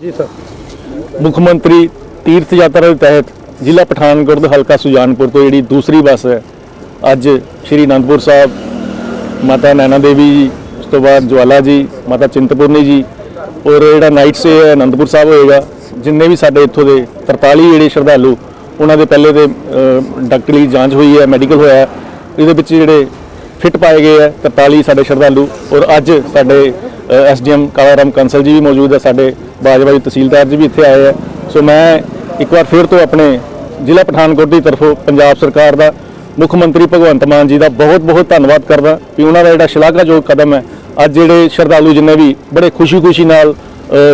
ਜੀ ਸਰ ਮੁੱਖ ਮੰਤਰੀ ਤੀਰਥ ਯਾਤਰਾ ਦੇ ਤਹਿਤ ਜ਼ਿਲ੍ਹਾ ਪਠਾਨਕੋਟ ਦੇ ਹਲਕਾ ਸੁਜਾਨਪੁਰ ਤੋਂ ਜਿਹੜੀ ਦੂਸਰੀ ਬੱਸ ਹੈ ਅੱਜ ਸ਼੍ਰੀ ਅਨੰਦਪੁਰ ਸਾਹਿਬ ਮਾਤਾ ਨੈਣਾ ਦੇਵੀ ਜੀ ਉਸ ਤੋਂ ਬਾਅਦ ਜਵਾਲਾ ਜੀ ਮਾਤਾ ਚਿੰਤਪੁਰਨੀ ਜੀ ਔਰ ਜਿਹੜਾ ਨਾਈਟ ਸੇ ਹੈ ਅਨੰਦਪੁਰ ਸਾਹਿਬ ਹੋਏਗਾ ਜਿੰਨੇ ਵੀ ਸਾਡੇ ਇੱਥੋਂ ਦੇ 43 ਜਿਹੜੇ ਸ਼ਰਧਾਲੂ ਉਹਨਾਂ ਦੇ ਪਹਿਲੇ ਤੇ ਅ, ਡਾਕਟਰੀ ਜਾਂਚ ਹੋਈ ਹੈ ਮੈਡੀਕਲ ਹੋਇਆ ਹੈ। ਇਹਦੇ ਵਿੱਚ ਜਿਹੜੇ ਫਿੱਟ ਪਾਏ ਗਏ ਹੈ 43 ਸਾਡੇ ਸ਼ਰਧਾਲੂ ਔਰ ਅੱਜ ਸਾਡੇ ਐਸਡੀਐਮ ਕਾਲਾ ਰਾਮ ਕੰਸਲ ਜੀ ਵੀ ਮੌਜੂਦ ਹੈ ਸਾਡੇ ਬਾਜਵਾ ਜੀ ਤਹਿਸੀਲਦਾਰ ਜੀ ਵੀ ਇੱਥੇ ਆਏ ਹੈ ਸੋ ਮੈਂ ਇੱਕ ਵਾਰ ਫਿਰ ਤੋਂ ਆਪਣੇ ਜ਼ਿਲ੍ਹਾ ਪਠਾਨਕੋਟ ਦੀ ਤਰਫੋਂ ਪੰਜਾਬ ਸਰਕਾਰ ਦਾ, ਮੁੱਖ ਮੰਤਰੀ ਭਗਵੰਤ ਮਾਨ ਜੀ ਦਾ ਬਹੁਤ ਬਹੁਤ ਧੰਨਵਾਦ ਕਰਦਾ ਕਿ ਉਹਨਾਂ ਦਾ ਜਿਹੜਾ ਸ਼ਲਾਘਾਯੋਗ ਕਦਮ ਹੈ, ਅੱਜ ਜਿਹੜੇ ਸ਼ਰਧਾਲੂ ਜਿੰਨੇ ਵੀ ਬੜੇ ਖੁਸ਼ੀ-ਖੁਸ਼ੀ ਨਾਲ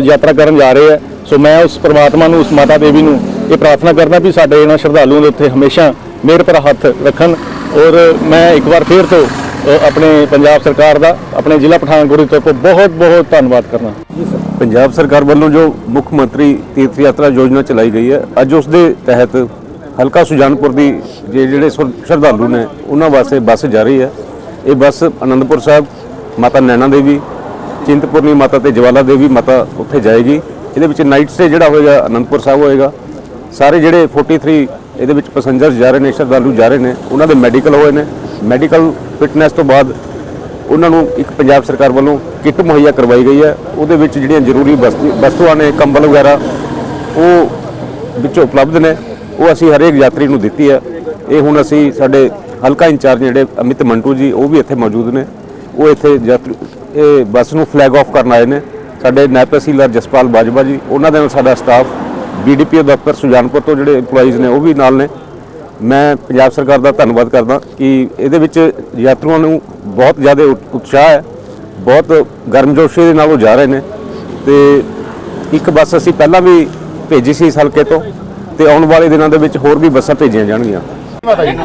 ਯਾਤਰਾ ਕਰਨ ਜਾ ਰਹੇ ਹੈ ਸੋ ਮੈਂ ਉਸ ਪ੍ਰਮਾਤਮਾ ਨੂੰ, ਉਸ ਮਾਤਾ ਦੇਵੀ ਨੂੰ ਇਹ ਪ੍ਰਾਰਥਨਾ ਕਰਦਾ ਵੀ ਸਾਡੇ ਇਹਨਾਂ ਸ਼ਰਧਾਲੂਆਂ ਦੇ ਉੱਤੇ ਹਮੇਸ਼ਾ ਮਿਹਰ ਭਰਾ ਹੱਥ ਰੱਖਣ। ਔਰ ਮੈਂ ਇੱਕ ਵਾਰ ਫਿਰ ਤੋਂ ਆਪਣੇ ਪੰਜਾਬ ਸਰਕਾਰ ਦਾ, ਆਪਣੇ ਜ਼ਿਲ੍ਹਾ ਪਠਾਨਕੋਟ ਦੀ ਤਰਫੋਂ ਬਹੁਤ ਬਹੁਤ ਧੰਨਵਾਦ ਕਰਨਾ ਪੰਜਾਬ ਸਰਕਾਰ ਵੱਲੋਂ ਜੋ ਮੁੱਖ ਮੰਤਰੀ ਤੀਰਥ ਯਾਤਰਾ ਯੋਜਨਾ ਚਲਾਈ ਗਈ ਹੈ, ਅੱਜ ਉਸ ਦੇ ਤਹਿਤ ਹਲਕਾ ਸੁਜਾਨਪੁਰ ਦੀ ਜੇ ਜਿਹੜੇ ਸੁਰ- ਸ਼ਰਧਾਲੂ ਨੇ, ਉਹਨਾਂ ਵਾਸਤੇ ਬੱਸ ਜਾ ਰਹੀ ਹੈ। ਇਹ ਬੱਸ ਆਨੰਦਪੁਰ ਸਾਹਿਬ, ਮਾਤਾ ਨੈਣਾ ਦੇਵੀ, ਚਿੰਤਪੁਰਨੀ ਮਾਤਾ ਤੇ ਜਵਾਲਾ ਦੇਵੀ ਮਾਤਾ ਉੱਥੇ ਜਾਏਗੀ। ਇਹਦੇ ਵਿੱਚ ਨਾਈਟ ਸਟੇ ਜਿਹੜਾ ਹੋਏਗਾ ਆਨੰਦਪੁਰ ਸਾਹਿਬ ਹੋਏਗਾ। ਸਾਰੇ ਜਿਹੜੇ 43 ਇਹਦੇ ਵਿੱਚ ਪੈਸੇਂਜਰਸ ਜਾ ਰਹੇ ਨੇ, ਸ਼ਰਧਾਲੂ ਜਾ ਰਹੇ ਨੇ, ਉਹਨਾਂ ਦੇ ਮੈਡੀਕਲ ਹੋਏ ਨੇ। ਮੈਡੀਕਲ ਫਿਟਨੈਸ ਤੋਂ ਬਾਅਦ ਉਹਨਾਂ ਨੂੰ ਇੱਕ ਪੰਜਾਬ ਸਰਕਾਰ ਵੱਲੋਂ ਕਿੱਟ ਮੁਹੱਈਆ ਕਰਵਾਈ ਗਈ ਹੈ। ਉਹਦੇ ਵਿੱਚ ਜਿਹੜੀਆਂ ਜ਼ਰੂਰੀ ਵਸਤੂ- ਵਸਤੂਆਂ ਨੇ, ਕੰਬਲ ਵਗੈਰਾ, ਉਹ ਵਿੱਚੋਂ ਉਪਲਬਧ ਨੇ। ਉਹ ਅਸੀਂ ਹਰੇਕ ਯਾਤਰੀ ਨੂੰ ਦਿੱਤੀ ਹੈ। ਇਹ ਹੁਣ ਅਸੀਂ ਸਾਡੇ ਹਲਕਾ ਇੰਚਾਰਜ ਜਿਹੜੇ ਅਮਿਤ ਮੰਟੂ ਜੀ, ਉਹ ਵੀ ਇੱਥੇ ਮੌਜੂਦ ਨੇ। ਉਹ ਇੱਥੇ ਯਾਤਰੀ ਇਹ ਬੱਸ ਨੂੰ ਫਲੈਗ ਆਫ ਕਰਨ ਆਏ ਨੇ। ਸਾਡੇ ਨਾਇਬ ਤਹਿਸੀਲਦਾਰ ਜਸਪਾਲ ਬਾਜਵਾ ਜੀ, ਉਹਨਾਂ ਦੇ ਨਾਲ ਸਾਡਾ ਸਟਾਫ ਬੀਡੀਪੀਓ ਦਫ਼ਤਰ ਸੁਜਾਨਪੁਰ ਤੋਂ ਜਿਹੜੇ EMPLOYEES ਨੇ, ਉਹ ਵੀ ਨਾਲ ਨੇ। ਮੈਂ ਪੰਜਾਬ ਸਰਕਾਰ ਦਾ ਧੰਨਵਾਦ ਕਰਦਾ ਕਿ ਇਹਦੇ ਵਿੱਚ ਯਾਤਰੂਆਂ ਨੂੰ ਬਹੁਤ ਜ਼ਿਆਦਾ ਉਤਸ਼ਾਹ ਹੈ। ਬਹੁਤ ਗਰਮਜੋਸ਼ੀ ਦੇ ਨਾਲ ਉਹ ਜਾ ਰਹੇ ਨੇ। ਤੇ ਇੱਕ ਬੱਸ ਅਸੀਂ ਪਹਿਲਾਂ ਵੀ ਭੇਜੀ ਸੀ ਇਸ ਤੋਂ ਤੇ ਆਉਣ ਵਾਲੇ ਦਿਨਾਂ ਦੇ ਵਿੱਚ ਹੋਰ ਵੀ ਬੱਸਾਂ ਭੇਜੀਆਂ ਜਾਣਗੀਆਂ।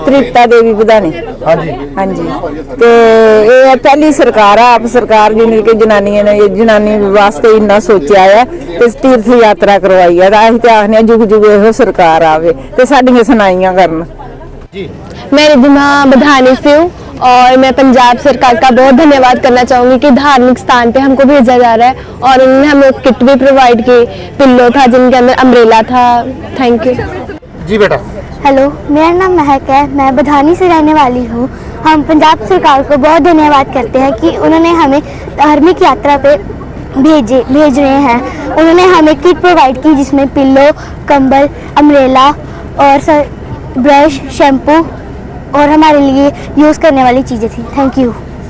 ਤ੍ਰਿਪਤਾ ਦੇਵੀ ਵਿਧਾਨੀ ਹਾਂਜੀ। ਹਾਂਜੀ। ਤੇ ਇਹ ਪਹਿਲੀ ਸਰਕਾਰ ਆ ਆਪ ਸਰਕਾਰ ਜੀ ਮਿਲ ਕੇ ਜਨਾਨੀਆਂ ਨੇ ਜਨਾਨੀ ਵਾਸਤੇ ਇੰਨਾ ਸੋਚਿਆ ਆ ਤੇ ਤੀਰਥ ਯਾਤਰਾ ਕਰਵਾਈ ਆ। ਤਾਂ ਅਸੀਂ ਤੇ ਆਖਨੇ ਜੁਗ ਜੁਗ ਇਹੋ ਸਰਕਾਰ ਆਵੇ ਤੇ ਸਾਡੀਆਂ ਸੁਣਾਈਆਂ ਕਰਨ। ਜੀ। ਮੈਂ ਰਿਦਿਮਾ ਬਧਾਨੀ ਸਿਉ। और मैं पंजाब सरकार का बहुत धन्यवाद करना चाहूँगी कि धार्मिक स्थान पे हमको भेजा जा रहा है और उन्होंने हमें किट भी प्रोवाइड की पिल्लो था जिनके अंदर अम्ब्रेला था। थैंक यू जी बेटा। हेलो मेरा नाम महक है। मैं बधानी से रहने वाली हूँ। हम पंजाब सरकार को बहुत धन्यवाद करते हैं कि उन्होंने हमें धार्मिक यात्रा पे भेजे भेज रहे हैं। उन्होंने हमें किट प्रोवाइड की जिसमें पिल्लो कंबल अम्ब्रेला और ब्रश शैम्पू और हमारे लिए यूज़ करने वाली चीज़ें थी थैंक यू